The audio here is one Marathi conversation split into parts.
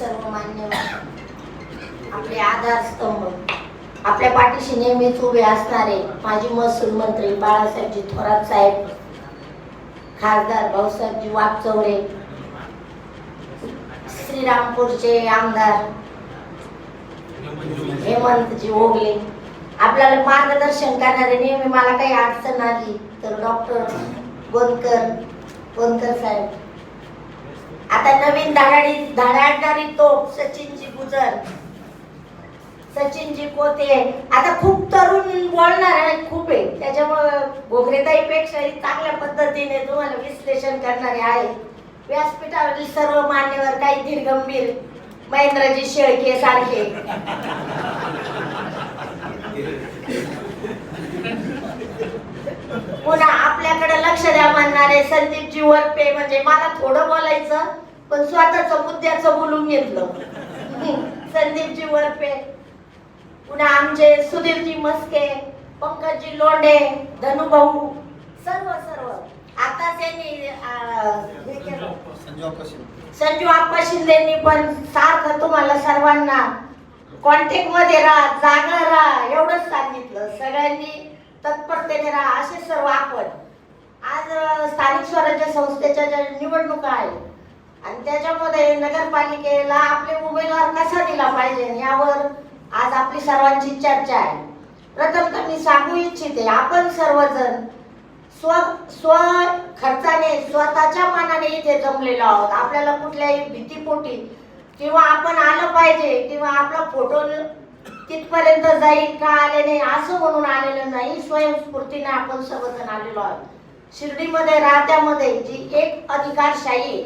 सर्व मान्यवर आपले आधारस्तंभ आपल्या पाठीशी नेहमीच उभे असणारे माजी महसूल मंत्री बाळासाहेबजी थोरात साहेब खासदार भाऊसाहेबजी वाघचौरे श्रीरामपूरचे आमदार हेमंतजी ओगले. आपल्याला मार्गदर्शन करणारे नेहमी मला काही अडचण आली तर डॉक्टर गोंदकर गोंदकर साहेब. आता नवीन धाराडी धडाडणारी तोप सचिनजी गुजर. सचिनजी कोते आता खूप तरुण बोलणार आहे खूप आहे. त्याच्यामुळं घोगरेताईपेक्षाही चांगल्या पद्धतीने तुम्हाला विश्लेषण करणारे आहे. व्यासपीठावरील सर्व मान्यवर काही धीरगंभीर महेंद्रजी शेळके सारखे. पुन्हा आपल्याकडे लक्ष द्या म्हणणारे संदीपजी वरपे म्हणजे मला थोडं बोलायचं. पण स्वतःच मुद्द्याचं बोलून घेतलं. संदीपजी वरपे पुन्हा आमचे सुधीरजी मस्के पंकजजी लोंडे धनुभाऊ सर्व सर्व. आता त्यांनी संजू आप्पा शिंदेनी पण सारखं तुम्हाला सर्वांना कॉन्टॅक्टमध्ये राहा जागा राहा एवढंच सांगितलं. सगळ्यांनी तत्परतेने राहा असे सर्व आपण. आज स्थानिक स्वराज्य संस्थेच्या ज्या निवडणुका आहेत आणि त्याच्यामध्ये नगरपालिकेला आपले उमेदवार कसा दिला पाहिजे यावर आज आपली सर्वांची चर्चा आहे. प्रथमतः मी सांगू इच्छिते आपण सर्वजण स्व स्व खर्चाने स्वतःच्या मनाने इथे जमलेलो आहोत. आपल्याला कुठल्याही भीतीपोटी किंवा आपण आलं पाहिजे किंवा आपला फोटो तिथपर्यंत जाईल का आले नाही असं म्हणून आलेलं नाही स्वयंस्फूर्तीने आपण सर्वजण आलेलो आहोत. शिर्डीमध्ये राहत्यामध्ये जी एक अधिकारशाही आहे,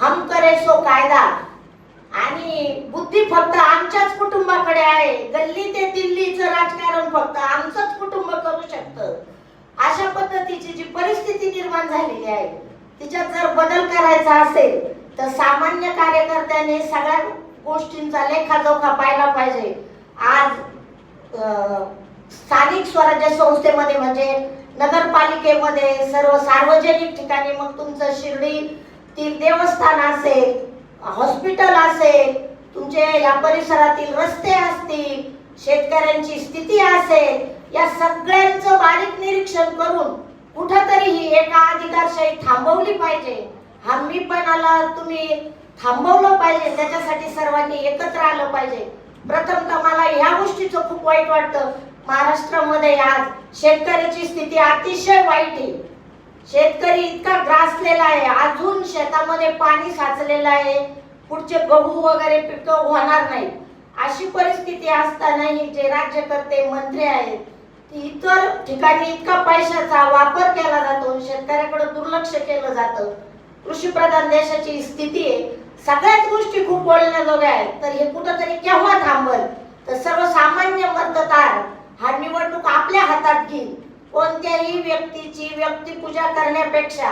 हम करे सो कायदा. आणि बुद्धी फक्त आमच्याच कुटुंबाकडे आहे. गल्ली ते दिल्लीचं राजकारण फक्त आमचंच कुटुंब करू शकतं. अशा पद्धतीची जी परिस्थिती निर्माण झालेली आहे तिच्यात जर बदल करायचा असेल तर सामान्य कार्यकर्त्याने सगळ्या गोष्टींचा लेखाजोखा पाहिला पाहिजे. आज स्थानिक स्वराज्य संस्थेमध्ये म्हणजे नगरपालिकेमध्ये सर्व सार्वजनिक ठिकाणी मग तुमचं शिर्डी तील देवस्थान असेल हॉस्पिटल असेल तुमचे या परिसरातील रस्ते असतील शेतकऱ्यांची स्थिती असेल या सगळ्यांचं बारीक निरीक्षण करून कुठंतरी ही एका अधिकारशाही थांबवली पाहिजे. हमीपणाला तुम्ही थांबवलं पाहिजे त्याच्यासाठी सर्वांनी एकत्र आलं पाहिजे. प्रथमतः मला ह्या गोष्टीचं खूप वाईट वाटतं. महाराष्ट्रामध्ये आज शेतकऱ्याची स्थिती अतिशय वाईट आहे. शेतकरी इतका ग्रासलेला आहे. अजून शेतामध्ये पाणी साचलेलं आहे. पुढचे गहू वगैरे पिक होणार नाही अशी परिस्थिती असतानाही जे राज्यकर्ते मंत्री आहेत इतर ठिकाणी इतका पैशाचा वापर केला जातो शेतकऱ्याकडे दुर्लक्ष केलं जातं. कृषी प्रधान देशाची स्थिती आहे. सगळ्याच गोष्टी खूप बोलण्याजोग्या आहेत. तर हे कुठंतरी केव्हा थांबल? तर सर्वसामान्य मतदार हा निवडणूक आपल्या हातात घेईल. कोणत्याही व्यक्तीची व्यक्तिपूजा करण्यापेक्षा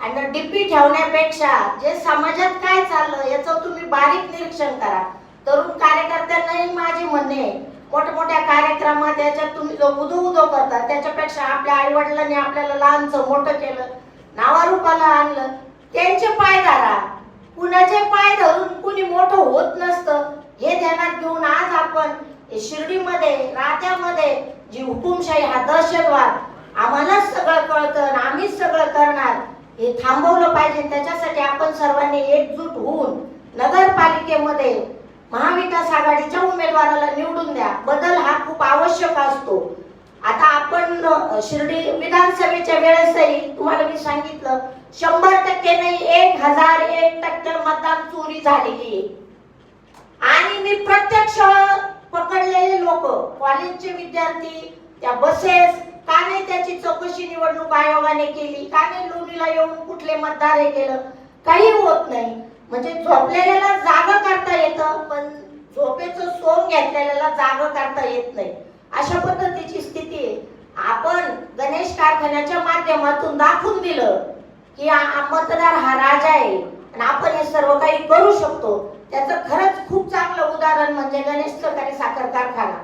आणि डीपी ठेवण्यापेक्षा जे समाजात काय चाललं याचं तुम्ही बारीक निरीक्षण करा. तरुण कार्यकर्त्यांनाही माझे म्हणणे आहे, मोठमोठ्या कार्यक्रमात याच्यात तुम्ही जो उदो उदो करता त्याच्यापेक्षा आपल्या आईवडिलांनी आपल्याला लहानचं मोठं केलं नावारूपाला आणलं त्यांचे पाय धरा. कुणाचे पाय धरून कुणी मोठं होत नसतं हे ध्यानात घेऊन आज आपण हे शिर्डीमध्ये राजामध्ये जी हुकुमशाही हा दहशतवाद आम्हालाच सगळं कळतं आणि आम्हीच सगळं करणार हे थांबवलं पाहिजे. त्याच्यासाठी आपण सर्वांनी एकजूट होऊन नगरपालिकेमध्ये महाविकास आघाडीच्या उमेदवाराला निवडून द्या. बदल हा खूप आवश्यक असतो. आता आपण शिर्डी विधानसभेच्या वेळेसही तुम्हाला मी सांगितलं शंभर टक्के नाही एक हजार एक टक्के मतदान चोरी झालेली आहे. आणि मी प्रत्यक्ष पकडलेले लोक कॉलेजचे विद्यार्थी त्या बसेस का नाही त्याची चौकशी निवडणूक आयोगाने केली? का नाही लोणीला येऊन कुठले मतदार हे केलं? काही होत नाही. म्हणजे झोपलेल्याला जाग करता येतं पण झोपेचं सोंग घेतलेल्याला जाग करता येत नाही. अशा पद्धतीची स्थिती आहे. आपण गणेश कारखान्याच्या माध्यमातून दाखवून दिलं की मतदार हा राजा आहे. आणि आपण हे सर्व काही करू शकतो. त्याचं खरंच खूप चांगलं उदाहरण म्हणजे गणेश सहकारी साखर कारखाना.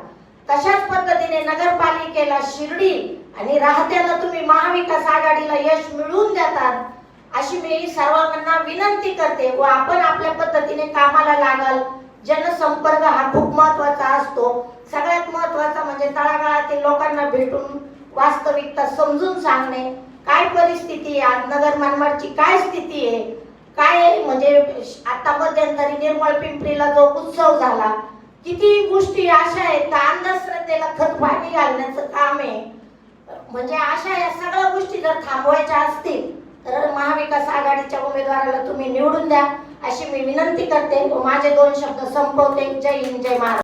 तशाच पद्धतीने नगरपालिकेला शिर्डी आणि राहत्याला तुम्ही महाविकास आघाडीला यश मिळवून देतात अशी मी सर्वांना विनंती करते व आपण आपल्या पद्धतीने कामाला लागाल. जनसंपर्क हा खूप महत्त्वाचा असतो. सगळ्यात महत्त्वाचा म्हणजे तळागाळातील लोकांना भेटून वास्तविकता समजून सांगणे. काय परिस्थिती आहे? आज नगर मनमाडची काय स्थिती आहे काय आहे म्हणजे आता मध्यंतरी निर्मळ पिंपरीला जो उत्सव झाला किती गोष्टी अशा आहेत का अंधश्रद्धेला खत पाणी घालण्याचं काम आहे. म्हणजे अशा या सगळ्या गोष्टी जर थांबवायच्या असतील तर महाविकास आघाडीच्या उमेदवाराला तुम्ही निवडून द्या अशी मी विनंती करते. माझे दोन शब्द संपवते. जय हिंद जय महाराज